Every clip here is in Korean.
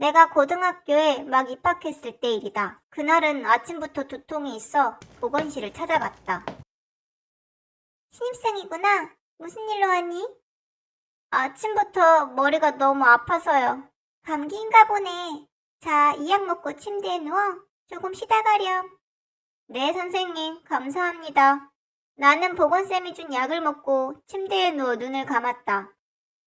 내가 고등학교에 막 입학했을 때 일이다. 그날은 아침부터 두통이 있어 보건실을 찾아갔다. 신입생이구나. 무슨 일로 왔니? 아침부터 머리가 너무 아파서요. 감기인가 보네. 자, 이 약 먹고 침대에 누워 조금 쉬다 가렴. 네, 선생님. 감사합니다. 나는 보건쌤이 준 약을 먹고 침대에 누워 눈을 감았다.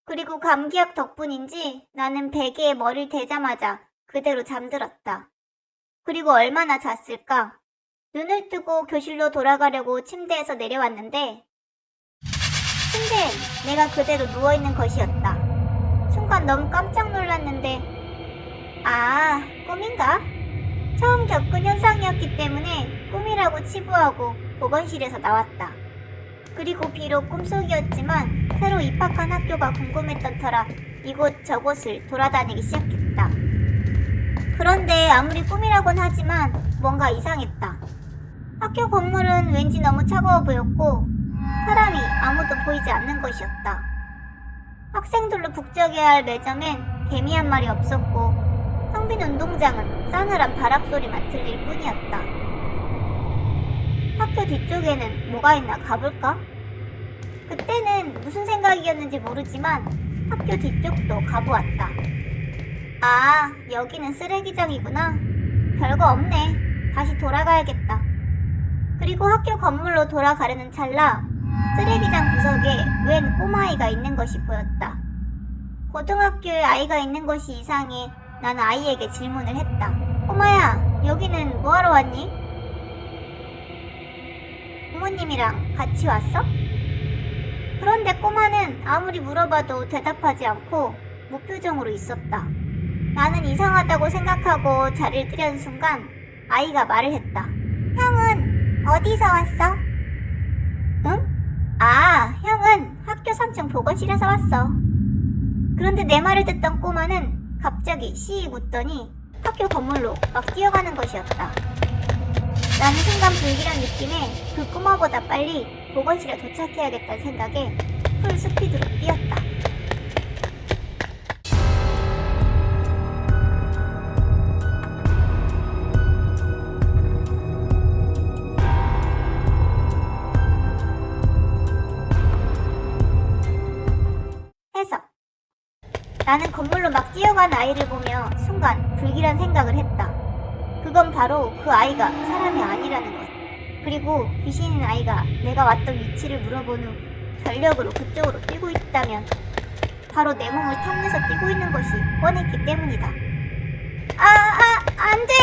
그리고 감기약 덕분인지 나는 베개에 머리를 대자마자 그대로 잠들었다. 그리고 얼마나 잤을까? 눈을 뜨고 교실로 돌아가려고 침대에서 내려왔는데 침대엔 내가 그대로 누워있는 것이었다. 순간 너무 깜짝 놀랐는데 아, 꿈인가? 처음 겪은 현상이었기 때문에 꿈이라고 치부하고 보건실에서 나왔다. 그리고 비록 꿈속이었지만 새로 입학한 학교가 궁금했던 터라 이곳 저곳을 돌아다니기 시작했다. 그런데 아무리 꿈이라곤 하지만 뭔가 이상했다. 학교 건물은 왠지 너무 차가워 보였고 사람이 아무도 보이지 않는 것이었다. 학생들로 북적여야 할 매점엔 개미 한 마리 없었고 텅빈 운동장은 싸늘한 바람 소리만 들릴 뿐이었다. 학교 뒤쪽에는 뭐가 있나 가볼까? 그때는 무슨 생각이었는지 모르지만 학교 뒤쪽도 가보았다. 아, 여기는 쓰레기장이구나. 별거 없네. 다시 돌아가야겠다. 그리고 학교 건물로 돌아가려는 찰나 쓰레기장 구석에 웬 꼬마아이가 있는 것이 보였다. 고등학교에 아이가 있는 것이 이상해 나는 아이에게 질문을 했다. 꼬마야, 여기는 뭐하러 왔니? 부모님이랑 같이 왔어? 그런데 꼬마는 아무리 물어봐도 대답하지 않고 무표정으로 있었다. 나는 이상하다고 생각하고 자리를 뜨려는 순간 아이가 말을 했다. 형은 어디서 왔어? 응? 아, 형은 학교 3층 보건실에서 왔어. 그런데 내 말을 듣던 꼬마는 갑자기 시익 웃더니 학교 건물로 막 뛰어가는 것이었다. 나는 순간 불길한 느낌에 그 꼬마보다 빨리 보건실에 도착해야겠다는 생각에 풀 스피드로 뛰었다. 해석. 나는 건물로 막 뛰어간 아이를 보며 순간 불길한 생각을 했다. 그건 바로 그 아이가 사람이 아니라는 것. 그리고 귀신인 아이가 내가 왔던 위치를 물어본 후 전력으로 그쪽으로 뛰고 있다면 바로 내 몸을 탐내서 뛰고 있는 것이 뻔했기 때문이다. 아, 아, 안 돼!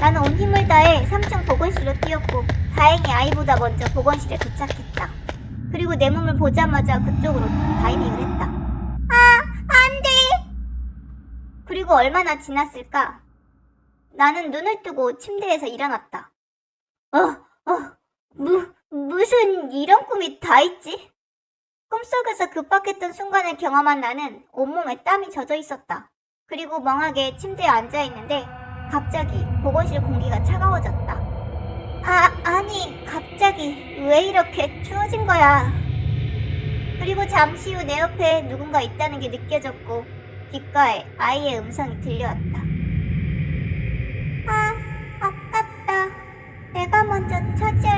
나는 온 힘을 다해 3층 보건실로 뛰었고 다행히 아이보다 먼저 보건실에 도착했다. 그리고 내 몸을 보자마자 그쪽으로 다이빙을 했다. 아, 안 돼! 그리고 얼마나 지났을까? 나는 눈을 뜨고 침대에서 일어났다. 어, 어, 무, 무슨 이런 꿈이 다 있지? 꿈속에서 급박했던 순간을 경험한 나는 온몸에 땀이 젖어 있었다. 그리고 멍하게 침대에 앉아 있는데 갑자기 보건실 공기가 차가워졌다. 아, 아니, 갑자기 왜 이렇게 추워진 거야? 그리고 잠시 후 내 옆에 누군가 있다는 게 느껴졌고 귓가에 아이의 음성이 들려왔다. 아, 아깝다. 내가 먼저 차지할.